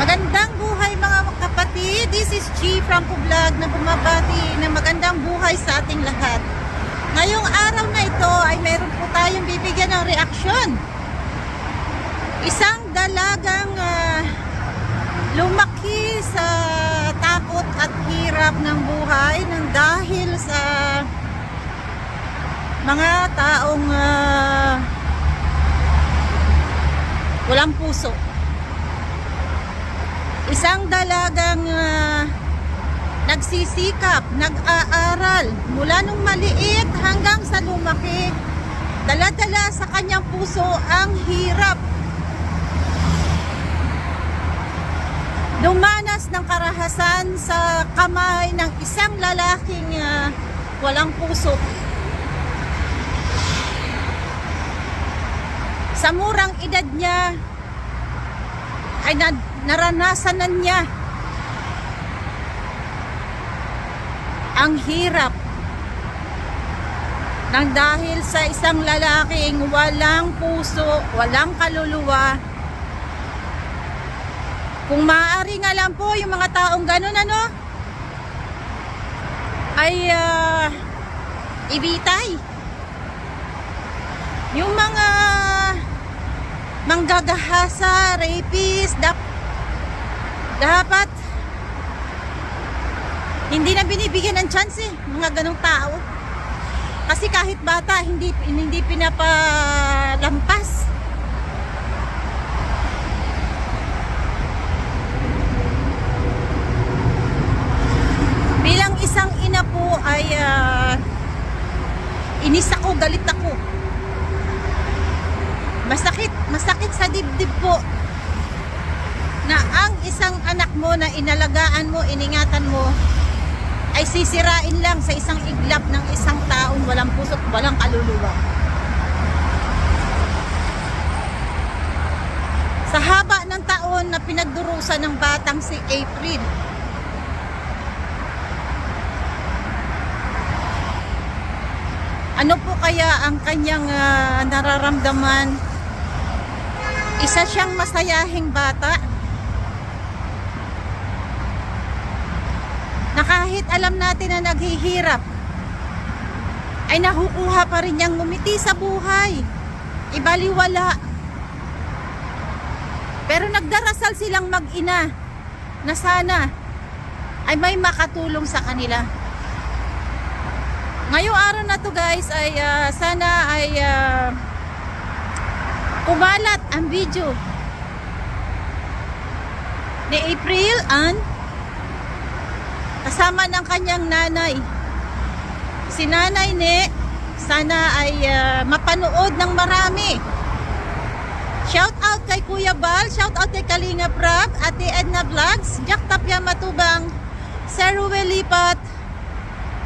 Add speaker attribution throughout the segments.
Speaker 1: Magandang buhay mga kapatid. This is G from Vlog na bumabati ng magandang buhay sa ating lahat. Ngayong araw na ito ay meron po tayong bibigyan ng reaksyon. Isang dalagang ah, lumaki sa takot at hirap ng buhay ng dahil sa mga taong ah, walang puso. Isang dalagang ah, nagsisikap, nag-aaral mula nung maliit hanggang sa lumaki. Dala-dala sa kanyang puso ang hirap. Dumanas ng karahasan sa kamay ng isang lalaking ah, walang puso. Sa murang edad niya, ay na- naranasan na niya ang hirap nang dahil sa isang lalaking walang puso, walang kaluluwa. Kung maaari nga lang po yung mga taong ganun ano, ay ah, ibitay. Yung mga manggagahasa, rapist, dap- dapat hindi na binibigyan ng chance eh, mga ganong tao. Kasi kahit bata, hindi, hindi pinapalampas. Bilang isang ina po ay ah, inis ako, galit ako. Masakit, masakit sa dibdib po na ang isang anak mo na inalagaan mo, iningatan mo, ay sisirain lang sa isang iglap ng isang taong walang puso at walang kaluluwa. Sa haba ng taon na pinagdurusan ng batang si April, ano po kaya ang kanyang ah, nararamdaman? Isa siyang masayahing bata na kahit alam natin na naghihirap, ay nakukuha pa rin niyang ngumiti sa buhay. Ibaliwala. Pero nagdarasal silang mag-ina na sana ay may makatulong sa kanila. Ngayong araw na to guys ay ah, sana ay ah, kumalat ang video ni April and kasama ng kanyang nanay. Si nanay ni sana ay ah, mapanood ng marami. Shout out kay Kuya Bal, shout out kay Kalinga Prab, Ate Edna Vlogs, Jack Tapia Matubang, Sir Ruel Lipat,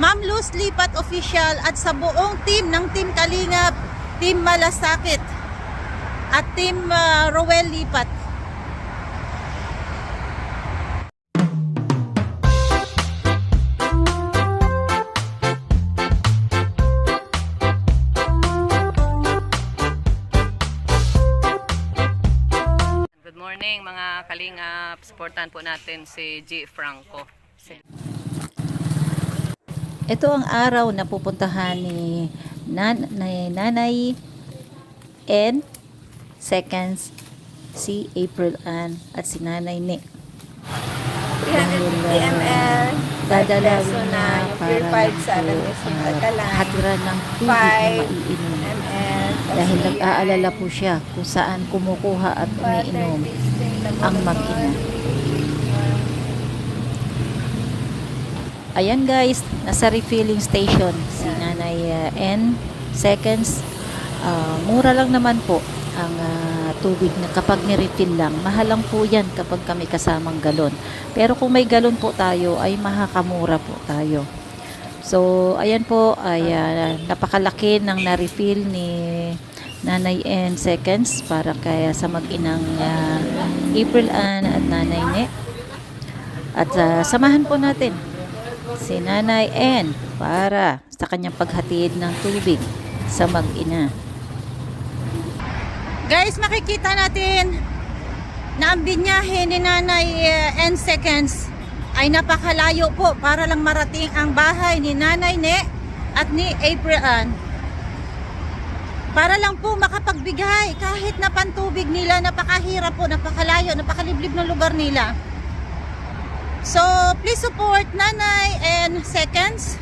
Speaker 1: Ma'am Luz Lipat Official at sa buong team ng Team Kalingap, Team Malasakit at Team uh, Roel Lipat.
Speaker 2: Mga kalingap. Supportan po natin si G. Franco. Si-
Speaker 1: Ito ang araw na pupuntahan ni, nan, ni Nanay N seconds si April Ann at si Nanay Nick.
Speaker 3: 350 ml.
Speaker 1: Dadalawin na para
Speaker 3: sa
Speaker 1: uh, hatiran ng tubig na
Speaker 3: ml.
Speaker 1: Dahil nag-aalala po siya kung saan kumukuha at umiinom ang mag-ina. Ayan guys, nasa refilling station si Nanay uh, N seconds. Ah, mura lang naman po ang ah, tubig na kapag ni-refill lang. Mahal lang po yan kapag kami kasamang galon. Pero kung may galon po tayo, ay makakamura po tayo. So, ayan po, ay ah, napakalaki ng na-refill ni Nanay N seconds para kaya sa mag-inang ah, April Ann at Nanay Ne. At ah, samahan po natin si Nanay N para sa kanyang paghatid ng tubig sa mag-ina. Guys, makikita natin na ang binyahe ni Nanay eh, N Seconds ay napakalayo po para lang marating ang bahay ni Nanay Ne at ni April Ann. Para lang po makapagbigay kahit na pantubig nila, napakahirap po, napakalayo, napakaliblib ng lugar nila. So, please support Nanay and Seconds.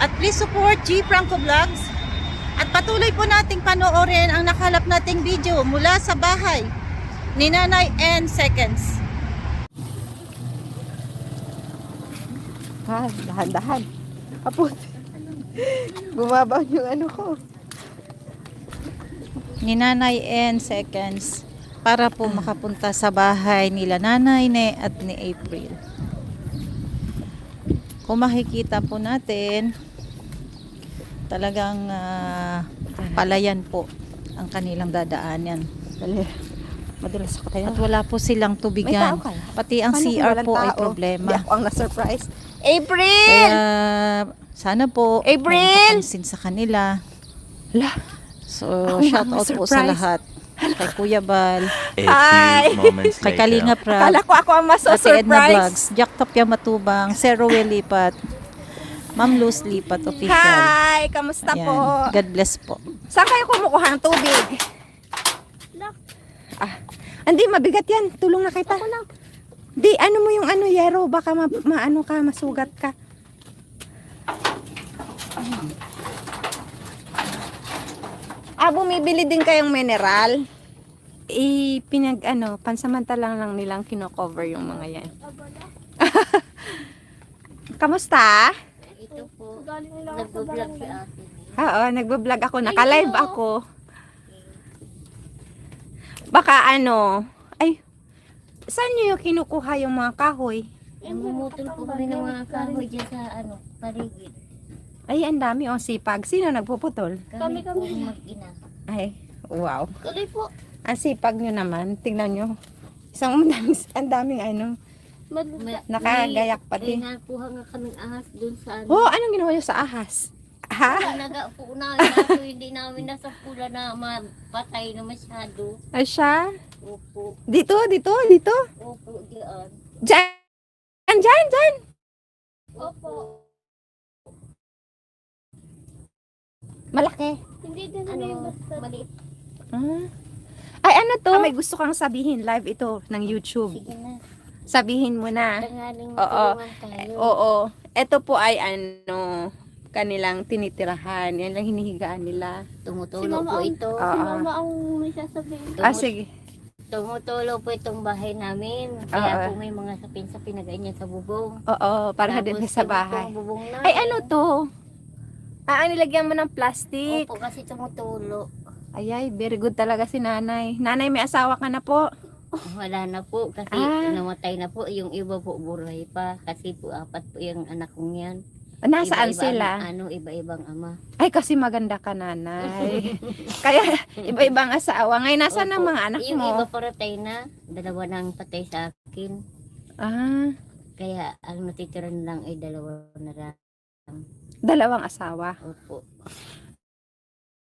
Speaker 1: At please support G Franco Vlogs. At patuloy po nating panoorin ang nakalap nating video mula sa bahay ni Nanay and Seconds.
Speaker 3: Ha, dahan-dahan. Kaput. Bumabaw yung ano ko.
Speaker 1: Ni Nanay and Seconds para po makapunta sa bahay nila Nanay Ne at ni April. Kung makikita po natin, talagang ah, palayan po ang kanilang dadaanan.
Speaker 3: Dali. Madalas ako tayo.
Speaker 1: At wala po silang tubigan. Pati ang
Speaker 3: Paano
Speaker 1: CR po ay
Speaker 3: tao?
Speaker 1: problema.
Speaker 3: Hindi ako ang na-surprise. April!
Speaker 1: Kaya sana po
Speaker 3: April!
Speaker 1: sa kanila.
Speaker 3: La,
Speaker 1: So
Speaker 3: nga
Speaker 1: shout out po sa lahat. Kay Kuya Bal,
Speaker 4: A
Speaker 3: Hi.
Speaker 4: few moments
Speaker 1: kay
Speaker 4: later.
Speaker 1: Kalinga Prab,
Speaker 3: akala ko ako ang
Speaker 1: Ate Edna
Speaker 3: maso-surprise.
Speaker 1: Vlogs, Jack Tapia Matubang, Sir Rowel Lipat, Ma'am Luz Lipat Official.
Speaker 3: Hi! Kamusta
Speaker 1: Ayan.
Speaker 3: po?
Speaker 1: God bless po.
Speaker 3: Saan kayo kumukuha ng tubig? Ah, hindi, mabigat yan. Tulong na kita. Di, ano mo yung ano, yero. Baka ma, maano ka, masugat ka. Ah, bumibili din kayong mineral? I, pinag, ano, pansamantalang lang nilang kino-cover yung mga yan. Kamusta?
Speaker 5: Ito po, nag-vlog si ate.
Speaker 3: Oo, nagbablog ako. Naka-live ako. Baka ano, ay, saan nyo yung kinukuha yung mga kahoy?
Speaker 5: Namumutol po kami ng mga kahoy dyan sa ano, paligid.
Speaker 3: Ay, ang dami oh, sipag. Sino nagpuputol?
Speaker 5: Kami, po mag-ina.
Speaker 3: Ay, wow.
Speaker 5: Kami po,
Speaker 3: Ang sipag nyo naman. Tingnan nyo. Isang ang daming, ang daming ano.
Speaker 5: mag
Speaker 3: Nakagayak pati.
Speaker 5: May nakuha nga kaming ahas dun sa ano.
Speaker 3: Oh, anong ginawa nyo sa ahas? Ha?
Speaker 5: Naga po ako hindi namin nasa pula na mapatay na masyado.
Speaker 3: Ay, siya?
Speaker 5: Opo,
Speaker 3: Dito, dito, dito.
Speaker 5: opo, diyan.
Speaker 3: Diyan, diyan, diyan.
Speaker 5: Opo.
Speaker 3: Malaki.
Speaker 5: Hindi din ano, maliit.
Speaker 3: Ah. Ay, ano to? may gusto kang sabihin. Live ito ng YouTube.
Speaker 5: Sige na,
Speaker 3: Sabihin mo na.
Speaker 5: tangaling
Speaker 3: Oo.
Speaker 5: tayo.
Speaker 3: Oo. Ito po ay ano, kanilang tinitirahan. Yan lang hinihigaan nila.
Speaker 5: Tumutulo po ito.
Speaker 3: Oo.
Speaker 5: ang may sasabihin.
Speaker 3: Ah, sige.
Speaker 5: Tumutulo po itong bahay namin. Kaya
Speaker 3: Oo.
Speaker 5: po may mga sapin-sapin na ganyan sa bubong.
Speaker 3: Oo, para
Speaker 5: Tapos
Speaker 3: din sa bahay.
Speaker 5: pong bubong na.
Speaker 3: Ay, ano to? Ah, ang nilagyan mo ng plastic.
Speaker 5: Opo, kasi tumutulo.
Speaker 3: Ay, ay, very good talaga si nanay. Nanay, may asawa ka na po.
Speaker 5: Wala na po kasi
Speaker 3: Ah.
Speaker 5: namatay na po. Yung iba po buray pa. Kasi po apat po yung anak kong yan.
Speaker 3: Nasaan
Speaker 5: Iba-iba
Speaker 3: sila?
Speaker 5: ang- Ano, iba-ibang ama.
Speaker 3: Ay, kasi maganda ka, nanay. Kaya, iba-ibang asawa. Ngayon, nasaan ang mga anak
Speaker 5: Yung
Speaker 3: mo?
Speaker 5: iba patay na. Dalawa nang patay sa akin.
Speaker 3: Ah,
Speaker 5: Kaya ang natitira na lang ay dalawa na lang.
Speaker 3: Dalawang asawa.
Speaker 5: Opo.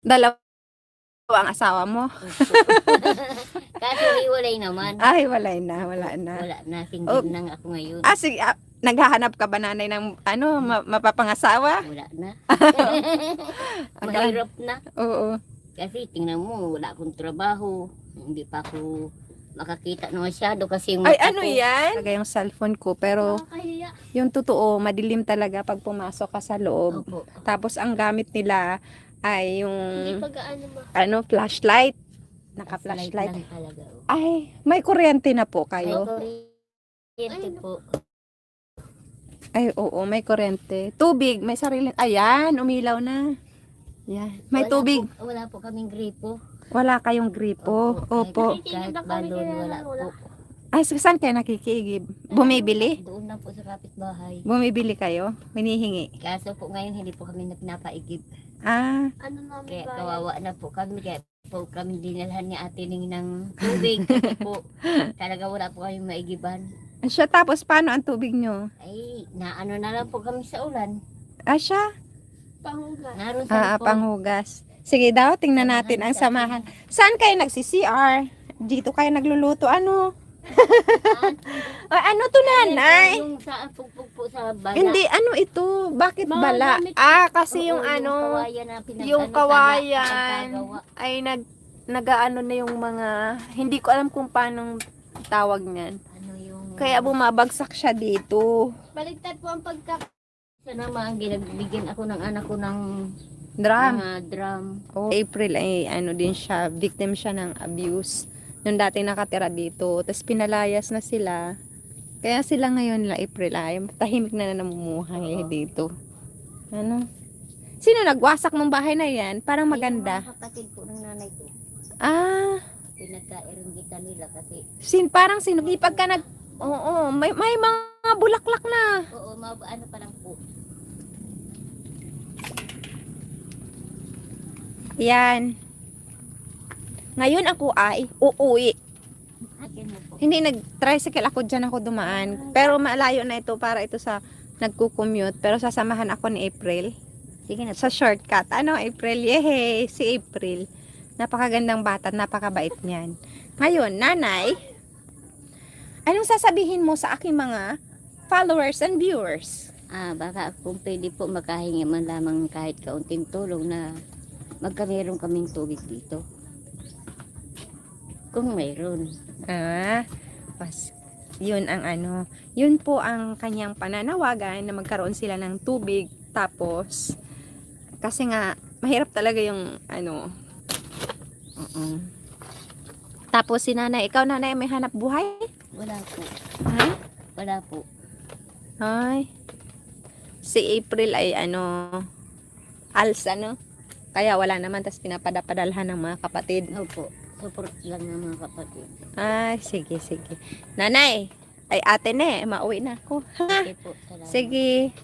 Speaker 3: Dalawa ang asawa mo?
Speaker 5: Opo. Kaso hiwalay naman.
Speaker 3: Ay, wala na, wala na.
Speaker 5: Wala na.
Speaker 3: Oh.
Speaker 5: Single na nga ako ngayon.
Speaker 3: Ah, sige, ah, naghahanap ka ba nanay ng ano, ma- mapapangasawa?
Speaker 5: Wala na. Mahirap na.
Speaker 3: Oo.
Speaker 5: Kasi tingnan mo, wala akong trabaho. Hindi pa ako makakita na masyado kasi yung
Speaker 3: Ay,
Speaker 5: mata
Speaker 3: ano
Speaker 5: ko-
Speaker 3: yan? Talaga yung cellphone ko, pero
Speaker 5: Nakakahiya.
Speaker 3: yung totoo, madilim talaga pag pumasok ka sa loob.
Speaker 5: Opo.
Speaker 3: Tapos ang gamit nila ay yung
Speaker 5: Hindi pag ano
Speaker 3: ano, flashlight.
Speaker 5: Flashlight
Speaker 3: Naka-flashlight.
Speaker 5: lang talaga. oh.
Speaker 3: Ay, may kuryente na po
Speaker 5: May
Speaker 3: kayo.
Speaker 5: kuryente po.
Speaker 3: Ay, oo, may kuryente. Tubig, may sarili. Ayan, umilaw na. Yan. May
Speaker 5: Wala
Speaker 3: tubig.
Speaker 5: Po, wala po kaming gripo.
Speaker 3: Wala kayong gripo. Opo.
Speaker 5: Kahit balon, wala po.
Speaker 3: Ay, so saan kayo nakikigib? Bumibili?
Speaker 5: Doon na po sa kapitbahay.
Speaker 3: Bumibili kayo? Hinihingi?
Speaker 5: Kaso po ngayon hindi po kami na pinapaigib.
Speaker 3: Ah,
Speaker 5: Kaya kawawa na po kami. Kaya po kami dinalhan ni ate Ning ng tubig. Kasi po talaga wala po kami maigiban.
Speaker 3: siya tapos paano ang tubig nyo?
Speaker 5: Ay, naano na lang po kami sa ulan.
Speaker 3: Ah, siya?
Speaker 5: Naroon sa
Speaker 3: Ah,
Speaker 5: likod.
Speaker 3: panghugas. Sige daw, tingnan natin ang samahan. Saan kayo nagsi-CR? dito kayo nagluluto. Ano? Ay, ano to nanay?
Speaker 5: Yung sa pugpug po sa bala.
Speaker 3: Hindi, ano ito? Bakit
Speaker 5: Mga
Speaker 3: bala?
Speaker 5: gamit-
Speaker 3: Ah, kasi
Speaker 5: Oo,
Speaker 3: yung ano,
Speaker 5: kawayan na pinag-
Speaker 3: yung
Speaker 5: ano,
Speaker 3: kawayan
Speaker 5: pinagkagawa.
Speaker 3: ay nag nagaano na yung mga hindi ko alam kung paano tawag niyan.
Speaker 5: Ano yung...
Speaker 3: Kaya bumabagsak siya dito.
Speaker 5: Baligtad po ang pagka... Sana naman, ginagbigyan ako ng anak ko ng
Speaker 3: Drum.
Speaker 5: mga drum.
Speaker 3: Oh, April ay ano din siya, victim siya ng abuse. Yung dati nakatira dito, tapos pinalayas na sila. Kaya sila ngayon la April ay tahimik na na namumuhay dito. Ano? Sino nagwasak ng bahay na yan? Parang maganda.
Speaker 5: Yung mga kapatid po ng nanay ko.
Speaker 3: Ah,
Speaker 5: Pinagka-erunggitan nila kasi...
Speaker 3: sin parang sinugipag ka nag Oo, may may mga bulaklak na.
Speaker 5: Oo, ma- ano pa lang po.
Speaker 3: Yan. Ngayon ako ay uuwi. Hindi nag-tricycle ako dyan ako dumaan. Pero malayo na ito para ito sa nagko-commute. Pero sasamahan ako ni April.
Speaker 5: Sige na.
Speaker 3: Sa shortcut. Ano April? Yehey! Si April. Napakagandang bata at napakabait niyan. Ngayon, nanay, anong sasabihin mo sa aking mga followers and viewers?
Speaker 5: Ah, baka kung pwede po makahingi man lamang kahit kaunting tulong na magkameron kaming tubig dito. Kung mayroon.
Speaker 3: Ah, pas, yun ang ano, yun po ang kanyang pananawagan na magkaroon sila ng tubig. Tapos, kasi nga, mahirap talaga yung ano, oo. Tapos si nanay, ikaw nanay may hanap buhay?
Speaker 5: Wala po.
Speaker 3: Ha?
Speaker 5: Wala po.
Speaker 3: Ay. Si April ay ano, als ano, kaya wala naman, tapos pinapadapadalhan ng mga kapatid.
Speaker 5: Opo. Support lang ng mga kapatid.
Speaker 3: Ay, sige, sige. Nanay, ay ate ne, mauwi na ako.
Speaker 5: Sige po. Salamat.
Speaker 3: Sige.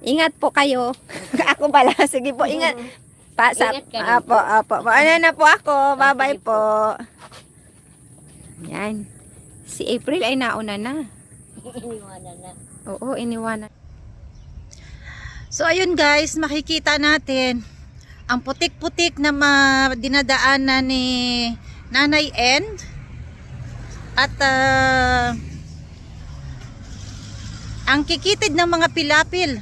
Speaker 3: Ingat po kayo. ako pala. Sige po, ingat. Pa, sa,
Speaker 5: Ingat ka rin
Speaker 3: apo, apo. Ano na po ako. Bye-bye po. Yan. Si April ay nauna na.
Speaker 5: Iniwanan na.
Speaker 3: Oo, iniwanan.
Speaker 1: So ayun guys, makikita natin ang putik-putik na dinadaanan ni Nanay N at ah, ang kikitid ng mga pilapil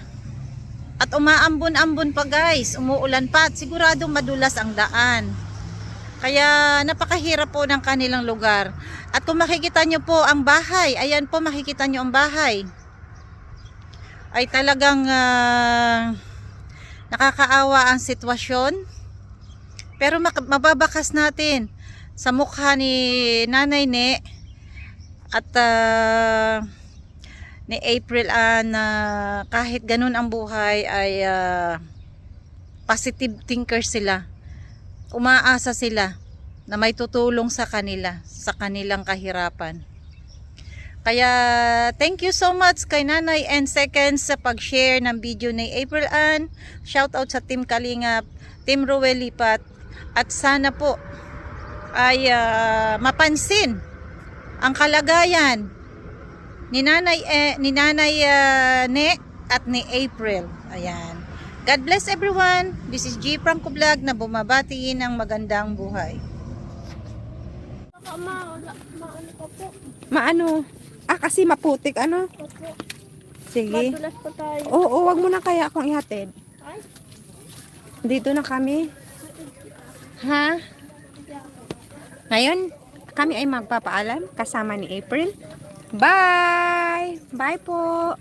Speaker 1: at umaambon-ambon pa guys, umuulan pa at sigurado madulas ang daan. Kaya napakahirap po ng kanilang lugar. At kung makikita nyo po ang bahay, ayan po makikita nyo ang bahay ay talagang ah, nakakaawa ang sitwasyon. Pero mababakas natin sa mukha ni Nanay Ne at ah, ni April ah, na kahit ganun ang buhay ay ah, positive thinker sila. Umaasa sila na may tutulong sa kanila sa kanilang kahirapan. Kaya, thank you so much kay Nanay and Seconds sa pag-share ng video ni April Ann. Shout out sa Team Kalingap, Team Ruel Lipat. At sana po ay ah, mapansin ang kalagayan ni Nanay, eh, ni Nanay ah, Ne at ni April. Ayan. God bless everyone. This is G. Franco Vlog na bumabati ng magandang buhay.
Speaker 3: Maano? Ah, kasi maputik, ano? Sige.
Speaker 5: Madulas pa tayo.
Speaker 3: Oo, wag mo na kaya akong ihatid. Dito na kami. Ha? Ngayon, kami ay magpapaalam kasama ni April. Bye! Bye po!